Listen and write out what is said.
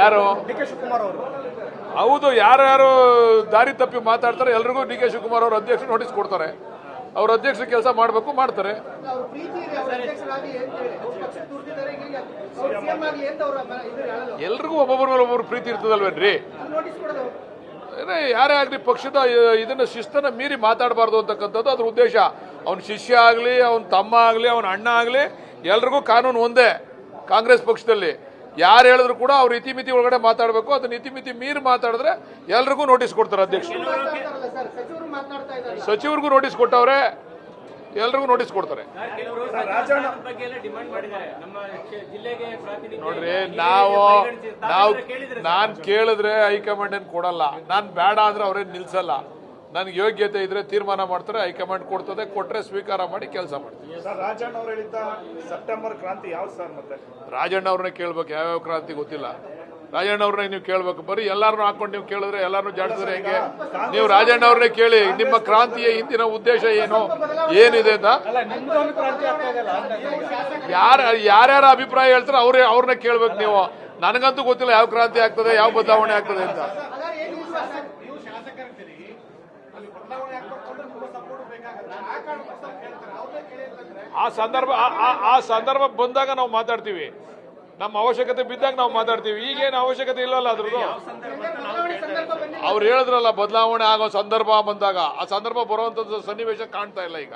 ಯಾರು? ಹೌದು ಯಾರ್ಯಾರು ದಾರಿ ತಪ್ಪಿ ಮಾತಾಡ್ತಾರೆ ಎಲ್ರಿಗೂ ಡಿ ಕೆ ಶಿವಕುಮಾರ್ ಅವರು ಅಧ್ಯಕ್ಷರು ನೋಟಿಸ್ ಕೊಡ್ತಾರೆ. ಅವ್ರ ಅಧ್ಯಕ್ಷರು ಕೆಲಸ ಮಾಡಬೇಕು ಮಾಡ್ತಾರೆ. ಎಲ್ರಿಗೂ ಒಬ್ಬೊಬ್ಬರ ಮೇಲೆ ಒಬ್ಬರು ಪ್ರೀತಿ ಇರ್ತದಲ್ವೇನ್ರಿ? ಯಾರೇ ಆಗಲಿ ಪಕ್ಷದ ಇದನ್ನ ಶಿಸ್ತನ ಮೀರಿ ಮಾತಾಡಬಾರ್ದು ಅಂತಕ್ಕಂಥದ್ದು ಅದ್ರ ಉದ್ದೇಶ. ಅವನ ಶಿಷ್ಯ ಆಗಲಿ ಅವನ ತಮ್ಮ ಆಗಲಿ ಅವನ ಅಣ್ಣ ಆಗಲಿ ಎಲ್ರಿಗೂ ಕಾನೂನು ಒಂದೇ ಕಾಂಗ್ರೆಸ್ ಪಕ್ಷದಲ್ಲಿ. ಯಾರು ಹೇಳಿದ್ರು ಕೂಡ ಅವ್ರು ಇತಿಮಿತಿ ಒಳಗಡೆ ಮಾತಾಡಬೇಕು ಅದನ್ನ ಇತಿಮಿತಿ ಮೀರಿ ಮಾತಾಡಿದ್ರೆ ಎಲ್ರಿಗೂ ನೋಟಿಸ್ ಕೊಡ್ತಾರೆ ಅಧ್ಯಕ್ಷರು. ಸಚಿವರು ಮಾತನಾಡ್ತಾ ಇದ್ದಾರೆ. ಸಚಿವರಿಗೂ ನೋಟಿಸ್ ಕೊಟ್ಟವ್ರೆ ಎಲ್ರಿಗೂ ನೋಟಿಸ್ ಕೊಡ್ತಾರೆ. ರಾಜಣ್ಣ ಬಗ್ಗೆ ಎಲ್ಲ ಮಾಡಿದ್ದಾರೆ ನಮ್ಮ ಜಿಲ್ಲೆಗೆ ಪ್ರಾತಿನಿಧ್ಯ ನೋಡ್ರಿ ನಾವು. ನಾವು ನಾನ್ ಕೇಳಿದ್ರೆ ಹೈಕಮಾಂಡ್ ಏನ್ ಕೊಡಲ್ಲ. ನಾನ್ ಬೇಡ ಅಂದ್ರೆ ಅವ್ರೇನ್ ನಿಲ್ಸಲ್ಲ. ನನ್ಗೆ ಯೋಗ್ಯತೆ ಇದ್ರೆ ತೀರ್ಮಾನ ಮಾಡ್ತಾರೆ ಹೈಕಮಾಂಡ್ ಕೊಡ್ತದೆ ಕೊಟ್ರೆ ಸ್ವೀಕಾರ ಮಾಡಿ ಕೆಲಸ ಮಾಡ್ತೀವಿ. ರಾಜಣ್ಣ ಅವ್ರು ಹೇಳಿದ್ದ ಸೆಪ್ಟೆಂಬರ್ ಕ್ರಾಂತಿ ಯಾವ ಸರ್ ಮತ್ತೆ? ರಾಜಣ್ಣ ಅವ್ರನ್ನ ಕೇಳ್ಬೇಕು ಯಾವ್ಯಾವ ಕ್ರಾಂತಿ ಗೊತ್ತಿಲ್ಲ. ರಾಜಣ್ಣ ಅವ್ರನ್ನ ನೀವು ಕೇಳ್ಬೇಕು ಬರೀ ಎಲ್ಲಾರನ್ನೂ ಹಾಕೊಂಡು ನೀವು ಕೇಳಿದ್ರೆ ಎಲ್ಲಾರು ಜಾಡಿಸಿದ್ರೆ ಹೆಂಗೆ? ನೀವು ರಾಜಣ್ಣ ಅವ್ರನ್ನೇ ಕೇಳಿ ನಿಮ್ಮ ಕ್ರಾಂತಿಯ ಹಿಂದಿನ ಉದ್ದೇಶ ಏನು? ಏನಿದೆ ಅಂತ? ಯಾರ ಯಾರ್ಯಾರ ಅಭಿಪ್ರಾಯ ಹೇಳ್ತಾರೆ ಅವ್ರೇ ಅವ್ರನ್ನ ಕೇಳ್ಬೇಕು ನೀವು. ನನಗಂತೂ ಗೊತ್ತಿಲ್ಲ ಯಾವ ಕ್ರಾಂತಿ ಆಗ್ತದೆ ಯಾವ ಬದಲಾವಣೆ ಆಗ್ತದೆ ಅಂತ ಹಾಗಾದ್ರೆ ಏನು ಇಲ್ವಾ ಸರ್ ನೀವು ಶಾಸಕರಿದ್ದೀರಿ ಅಲ್ಲಿ ಬದಲಾವಣೆ ಆಗ್ಬೇಕು ಅಂದ್ರೆ ನಿಮ್ಮ ಸಪೋರ್ಟ್ ಬೇಕಾಗತ್ತೆ ಆ ಸಂದರ್ಭ, ಆ- ಸಂದರ್ಭ ಬಂದಾಗ ನಾವು ಮಾತಾಡ್ತೀವಿ. ನಮ್ಮ ಅವಶ್ಯಕತೆ ಬಿದ್ದಾಗ ನಾವು ಮಾತಾಡ್ತೀವಿ. ಈಗೇನು ಅವಶ್ಯಕತೆ ಇಲ್ಲಲ್ಲ ಅದ್ರದ್ದು? ಅವ್ರು ಹೇಳಿದ್ರಲ್ಲ, ಬದಲಾವಣೆ ಆಗೋ ಸಂದರ್ಭ ಬಂದಾಗ. ಆ ಸಂದರ್ಭ ಬರುವಂತದ್ದು ಸನ್ನಿವೇಶ ಕಾಣ್ತಾ ಇಲ್ಲ ಈಗ.